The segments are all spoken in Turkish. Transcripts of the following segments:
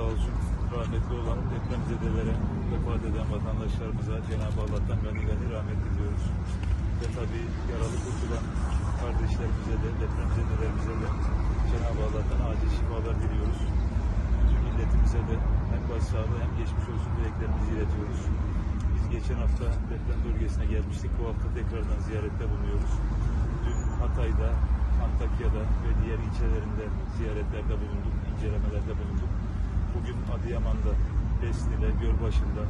sağ olsun. Rahmetli olan depremzedelere, vefat eden vatandaşlarımıza Cenab-ı Allah'tan gani gani rahmet diliyoruz. Ve tabii yaralı kurtulan kardeşlerimize de, depremzedelerimize de Cenab-ı Allah'tan acil şifalar diliyoruz. Bütün milletimize de hem başsağlığı hem geçmiş olsun dileklerimizi iletiyoruz. Biz geçen hafta deprem bölgesine gelmiştik. Bu hafta tekrardan ziyarette bulunuyoruz. Dün Hatay'da, Antakya'da ve diğer ilçelerinde ziyaretlerde bulunduk, incelemelerde bulunduk. Adıyaman'da, Besni'de, Gölbaşı'nda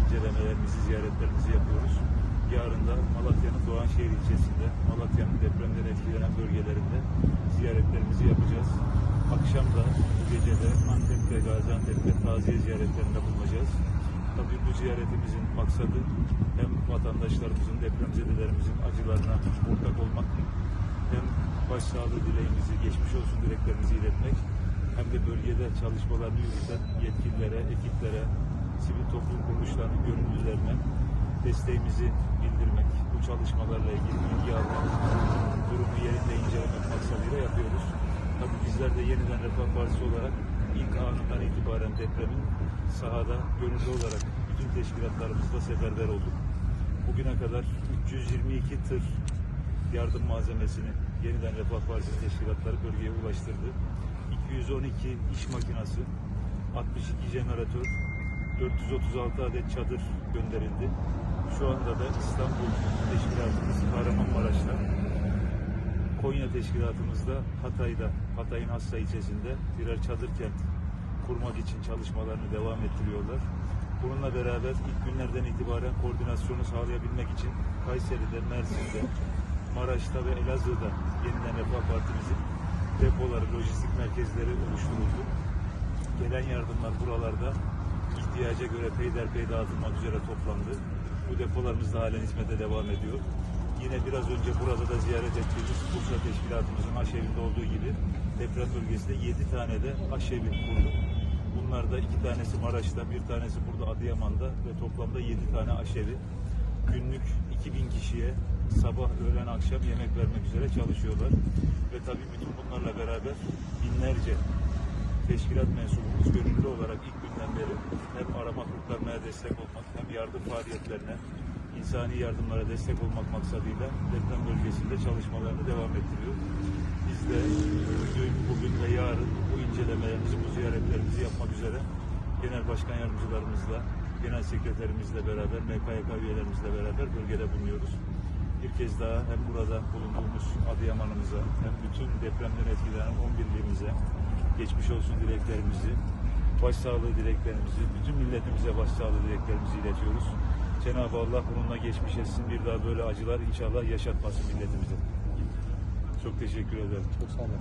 incelemelerimizi, ziyaretlerimizi yapıyoruz. Yarın da Malatya'nın Doğanşehir ilçesinde, Malatya'nın depremden etkilenen bölgelerinde ziyaretlerimizi yapacağız. Akşam da bu gece de Antep'te, Gaziantep'te taziye ziyaretlerinde bulunacağız. Tabii bu ziyaretimizin maksadı hem vatandaşlarımızın, depremzedelerimizin acılarına ortak olmak, hem başsağlığı dileğimizi, geçmiş olsun dileklerimizi iletmek, hem de bölgede çalışmalarını yürüten yetkililere, ekiplere, sivil toplum kuruluşlarının gönüllülerine desteğimizi bildirmek, bu çalışmalarla ilgili bilgi almak, durumu yerinde incelemek maksadıyla yapıyoruz. Tabii bizler de yeniden Refah Partisi olarak ilk anından itibaren depremin sahada gönüllü olarak bütün teşkilatlarımızda seferber olduk. Bugüne kadar 322 tır yardım malzemesini yeniden Refah Partisi teşkilatları bölgeye ulaştırdı. 212 iş makinası, 62 jeneratör, 436 adet çadır gönderildi. Şu anda da İstanbul teşkilatımız Kahramanmaraş'ta, Konya teşkilatımızda Hatay'da, Hatay'ın Hassa ilçesinde birer çadır kent kurmak için çalışmalarını devam ettiriyorlar. Bununla beraber ilk günlerden itibaren koordinasyonu sağlayabilmek için Kayseri'de, Mersin'de, Maraş'ta ve Elazığ'da yeniden Refah Partimizin depoları, lojistik merkezleri oluşturuldu. Gelen yardımlar buralarda ihtiyaca göre peyderpey dağıtılmak üzere toplandı. Bu depolarımız da halen hizmete devam ediyor. Yine biraz önce burada da ziyaret ettiğimiz Bursa Teşkilatımızın aşevinde olduğu gibi deprem bölgesinde 7 tane de aşevi kurduk. Bunlar da iki tanesi Maraş'ta, bir tanesi burada Adıyaman'da ve toplamda 7 tane aşevi. Günlük 2000 kişiye sabah, öğlen, akşam yemek vermek üzere çalışıyorlar. Ve tabii bütün bunlarla beraber binlerce teşkilat mensubumuz gönüllü olarak ilk günden beri hem arama kurtarmaya destek olmak hem yardım faaliyetlerine, insani yardımlara destek olmak maksadıyla deprem bölgesinde çalışmalarını devam ettiriyor. Biz de dün, bugün ve yarın bu incelemelerimizi, bu ziyaretlerimizi yapmak üzere genel başkan yardımcılarımızla, genel sekreterimizle beraber, MKYK üyelerimizle beraber bölgede bulunuyoruz. Bir kez daha hem burada bulunduğumuz Adıyaman'ımıza hem bütün depremden etkilenen 11'liğimize geçmiş olsun dileklerimizi, başsağlığı dileklerimizi, bütün milletimize başsağlığı dileklerimizi iletiyoruz. Cenab-ı Allah bununla geçmiş etsin. Bir daha böyle acılar inşallah yaşatmasın milletimize. Çok teşekkür ederim. Çok sağ olun.